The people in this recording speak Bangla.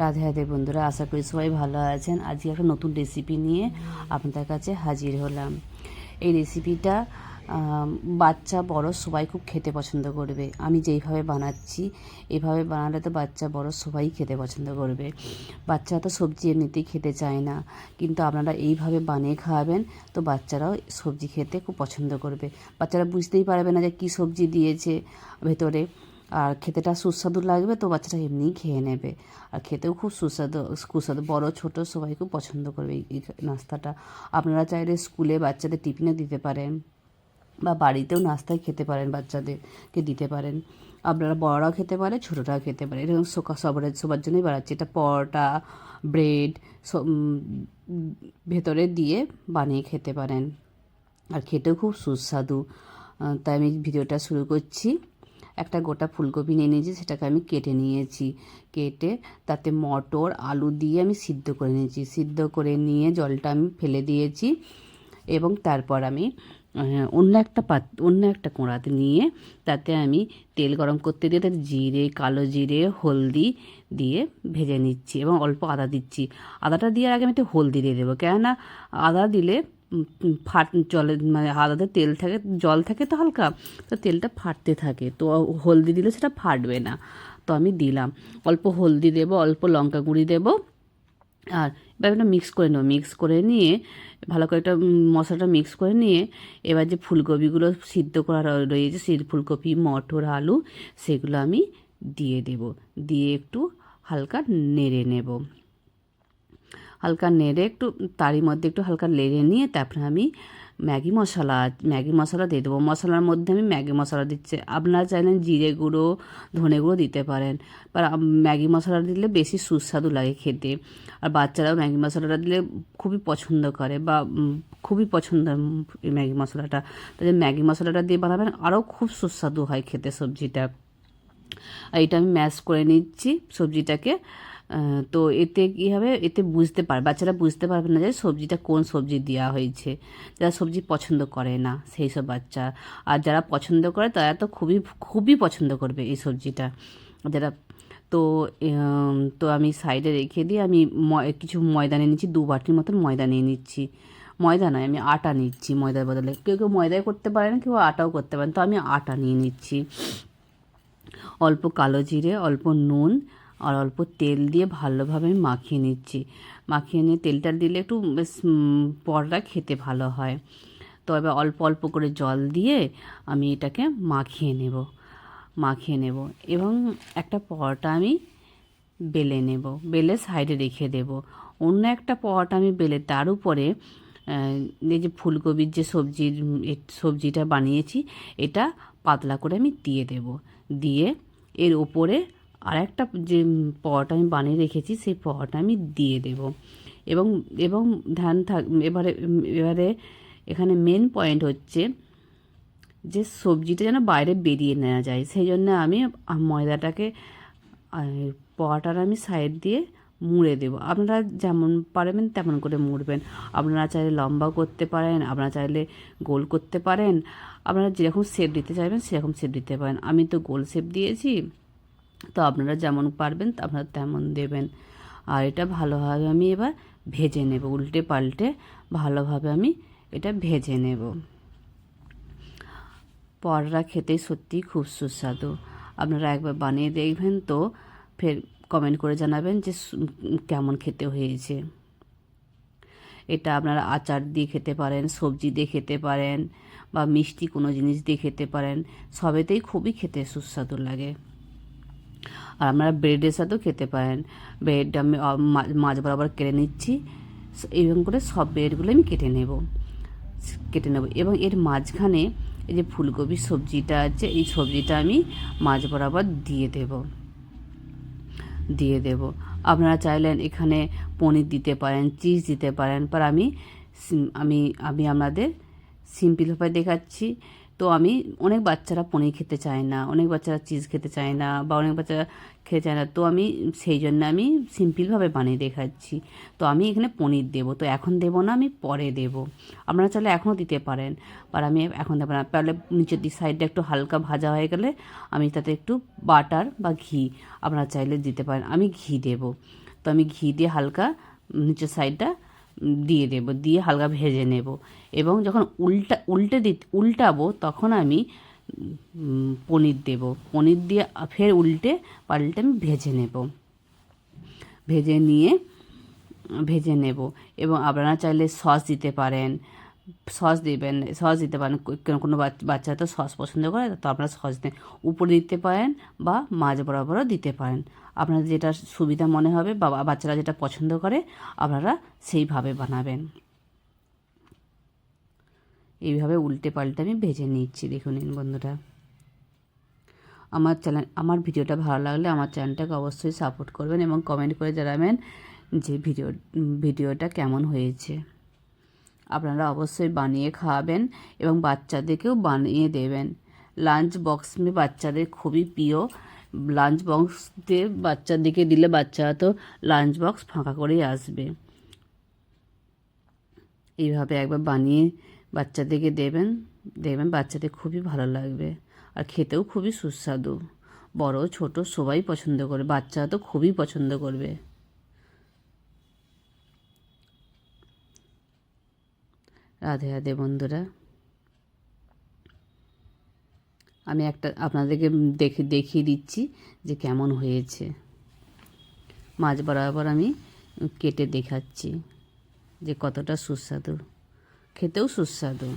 রাধে রাধে বন্ধুরা, আশা করি সবাই ভালো আছেন। আজকে একটা নতুন রেসিপি নিয়ে আপনাদের কাছে হাজির হলাম। এই রেসিপিটা বাচ্চা বড় সবাই খুব খেতে পছন্দ করবে। আমি যেইভাবে বানাচ্ছি, এভাবে বানালে তো বাচ্চা বড় সবাই খেতে পছন্দ করবে। বাচ্চা তো সবজি এমনিতেই খেতে চায় না, কিন্তু আপনারা এইভাবে বানিয়ে খাওয়াবেন, তো বাচ্চারাও সবজি খেতে খুব পছন্দ করবে। বাচ্চারা বুঝতেই পারবে না যে কী সবজি দিয়েছে, ভেতরে আর খেতেটা সুস্বাদু লাগবে, তো বাচ্চারা এমনিই খেয়ে নেবে। আর খেতেও খুব সুস্বাদু সুস্বাদু। বড়, ছোট সবাই খুব পছন্দ করবে এই নাস্তাটা। আপনারা চাইলে স্কুলে বাচ্চাদের টিফিনে দিতে পারেন বা বাড়িতেও নাস্তায় খেতে পারেন, বাচ্চাদেরকে দিতে পারেন। আপনারা বড়রাও খেতে পারে, ছোটরাও খেতে পারে। এরকম সবার সবার জন্যই বানাচ্ছি। এটা পরোটা, ব্রেড ভেতরে দিয়ে বানিয়ে খেতে পারেন। আর খেতেও খুব সুস্বাদু। তাই আমি ভিডিওটা শুরু করছি। একটা গোটা ফুলকপি নিয়ে নিয়েছি, সেটাকে আমি কেটে নিয়েছি। কেটে তাতে মটর, আলু দিয়ে আমি সিদ্ধ করে নিয়েছি। সিদ্ধ করে নিয়ে জলটা আমি ফেলে দিয়েছি এবং তারপর আমি অন্য একটা পাত, অন্য একটা কোঁড়াতে নিয়ে তাতে আমি তেল গরম করতে দিয়ে তাতে জিরে, কালো জিরে, হলদি দিয়ে ভেজে নিচ্ছি এবং অল্প আদা দিচ্ছি। আদাটা দেওয়ার আগে আমি একটু হলদি দিয়ে দেবো। কেননা আদা দিলে ফাট, জলে মানে আদাতে তেল থাকে, জল থাকে তো হালকা, তো তেলটা ফাটতে থাকে, তো হলদি দিলে সেটা ফাটবে না। তো আমি দিলাম, অল্প হলদি দেবো, অল্প লঙ্কা গুঁড়ি দেবো, আর এবার এটা মিক্স করে নেব মিক্স করে নিয়ে, ভালো করে একটা মশলাটা মিক্স করে নিয়ে, এবার যে ফুলকপিগুলো সিদ্ধ করা রয়েছে, সেই ফুলকপি, মটর, আলু, সেগুলো আমি দিয়ে দেব, দিয়ে একটু হালকা নেড়ে নেব। হালকা নেড়ে একটু, তারই মধ্যে একটু হালকা নেড়ে নিয়ে তারপরে আমি ম্যাগি মশলা ম্যাগি মশলা দিয়ে দেবো। মশলার মধ্যে আমি ম্যাগি মশলা দিচ্ছি। আপনারা চাইলেন জিরে গুঁড়ো, ধনে গুঁড়ো দিতে পারেন। বা ম্যাগি মশলা দিলে বেশি সুস্বাদু লাগে খেতে। আর বাচ্চারাও ম্যাগি মশলাটা দিলে খুবই পছন্দ করে বা খুবই পছন্দ এই ম্যাগি মশলাটা। জন্য ম্যাগি মশলাটা দিয়ে বানাবেন, আরও খুব সুস্বাদু হয় খেতে সবজিটা। আর এটা আমি ম্যাশ করে নিচ্ছি সবজিটাকে। তো এতে কী হবে? এতে বুঝতে পারবে বাচ্চারা বুঝতে পারবে না যে সবজিটা কোন সবজি দেওয়া হয়েছে। যারা সবজি পছন্দ করে না, সেই সব বাচ্চা। আর যারা পছন্দ করে, তারা তো খুবই খুবই পছন্দ করবে এই সবজিটা। যারা, তো তো আমি সাইডে রেখে দিয়ে আমি কিছু ময়দা নিয়ে নিচ্ছি, দু বাটির মতন ময়দা নিয়ে নিচ্ছি। ময়দা নয়, আমি আটা নিচ্ছি ময়দার বদলে। কেউ কেউ ময়দায় করতে পারে না, কেউ আটাও করতে পারেন তো আমি আটা নিয়ে নিচ্ছি। অল্প কালো জিরে, অল্প নুন আর অল্প তেল দিয়ে ভালোভাবে মাখিয়ে নিচ্ছি। মাখিয়ে নিয়ে তেলটা দিলে একটু বেশ পরোটা খেতে ভালো হয়। তো এবার অল্প অল্প করে জল দিয়ে আমি এটাকে মাখিয়ে নেব মাখিয়ে নেব এবং একটা পরোটা আমি বেলে নেব, বেলে সাইডে রেখে দেব। অন্য একটা পরোটা আমি বেলে, তার উপরে এই যে ফুলকপির যে সবজির সবজিটা বানিয়েছি, এটা পাতলা করে আমি দিয়ে দেব। দিয়ে এর ওপরে আর একটা যে উম, আমি বানিয়ে রেখেছি সেই পরোটা আমি দিয়ে দেব। এবং এবং ধ্যান থাক এবারে এবারে এখানে মেন পয়েন্ট হচ্ছে যে সবজিটা যেন বাইরে বেরিয়ে নেওয়া যায়। সেই জন্য আমি ময়দাটাকে আহ, পরোটার আমি সাইড দিয়ে মুড়ে দেবো। আপনারা যেমন পারবেন তেমন করে মুড়বেন। আপনারা চাইলে লম্বা করতে পারেন আপনারা চাইলে গোল করতে পারেন। আপনারা যেরকম শেপ দিতে চাইবেন সেরকম শেপ দিতে পারেন। আমি তো গোল শেপ দিয়েছি। তো আপনারা যেমন পারবেন আপনারা তেমন দেবেন। আর এটা ভালোভাবে আমি এবার ভেজে নেব, উল্টে পাল্টে ভালোভাবে আমি এটা ভেজে নেব। পরোটা খেতে সত্যিই খুব সুস্বাদু। আপনারা একবার বানিয়ে দেখবেন তো, ফের কমেন্ট করে জানাবেন যে কেমন খেতে হয়েছে। এটা আপনারা আচার দিয়ে খেতে পারেন, সবজি দিয়ে খেতে পারেন বা মিষ্টি কোনো জিনিস দিয়ে খেতে পারেন, সবেতেই খুবই খেতে সুস্বাদু লাগে। আর আপনারা ব্রেডের সাথেও খেতে পারেন। ব্রেড আমি আ, মা- মাঝ বরাবর কেটে নিচ্ছি। এইরকম করে সব ব্রেডগুলো আমি কেটে নেব। কেটে নেব এবং এর মাঝখানে এই যে ফুলকপি সবজিটা আছে এই সবজিটা আমি মাঝ বরাবর দিয়ে দেব। দিয়ে দেব। আপনারা চাইলেন এখানে পনির দিতে পারেন চিজ দিতে পারেন পর আমি আমি আমি আপনাদের সিম্পলভাবে দেখাচ্ছি। তো আমি অনেক বাচ্চারা পনির খেতে চায় না, অনেক বাচ্চারা চিজ খেতে চায় না বা অনেক বাচ্চারা খেতে চায় না। তো আমি সেই জন্য আমি সিম্পলভাবে বানিয়ে দেখাচ্ছি। তো আমি এখানে পনির দেবো। তো এখন দেবো না, আমি পরে দেবো। আপনারা চাইলে এখনও দিতে পারেন। আর আমি এখন দেবো না। তাহলে নিচের দিক সাইডটা একটু হালকা ভাজা হয়ে গেলে আমি তাতে একটু বাটার বা ঘি আপনারা চাইলে দিতে পারেন। আমি ঘি দেবো। তো আমি ঘি দিয়ে হালকা নিচের সাইডটা দিয়ে দেব, দিয়ে হালকা ভেজে নেব। এবং যখন উল্টা, উল্টে দি, উল্টাবো তখন আমি পনির দেব। পনির দিয়ে ফের উল্টে পাল্টে আমি ভেজে নেব। ভেজে নিয়ে, ভেজে নেব। এবং আপনারা চাইলে সস দিতে পারেন। সস দিবেন, সস দিতে পারেন কোনো কোনো বাচ- বাচ্চা তো সস পছন্দ করে, তো আপনারা সস দিতে, উপরে দিতে পারেন বা মাঝ বরাবরও দিতে পারেন। আপনাদের যেটা সুবিধা মনে হবে, বা বাচ্চারা যেটা পছন্দ করে, আপনারা সেইভাবে বানাবেন। এইভাবে উল্টে পাল্টে আমি ভেজে নিচ্ছি, দেখুন নিন বন্ধুরা আমার চ্যানেল, আমার ভিডিওটা ভালো লাগলে আমার চ্যানেলটাকে অবশ্যই সাপোর্ট করবেন এবং কমেন্ট করে জানাবেন যে ভিডিও, ভিডিওটা কেমন হয়েছে। আপনারা অবশ্যই বানিয়ে খাওয়াবেন এবং বাচ্চাদেরকেও বানিয়ে দেবেন। লাঞ্চ বক্স বাচ্চাদের খুবই প্রিয়। লাঞ্চ বক্স দিয়ে বাচ্চাদেরকে দিলে বাচ্চারা তো লাঞ্চ বক্স ফাঁকা করেই আসবে। এইভাবে একবার বানিয়ে বাচ্চাদেরকে দেবেন দেখবেন বাচ্চাদের খুবই ভালো লাগবে আর খেতেও খুবই সুস্বাদু। বড়, ছোট সবাই পছন্দ করে বাচ্চারা তো খুবই পছন্দ করবে। রাধে রাধে বন্ধুরা। আমি একটা আপনাদেরকে দেখে, দেখিয়ে দিচ্ছি যে কেমন হয়েছে। মাছ বরাবর আমি কেটে দেখাচ্ছি যে কতটা সুস্বাদু। খেতেও সুস্বাদু।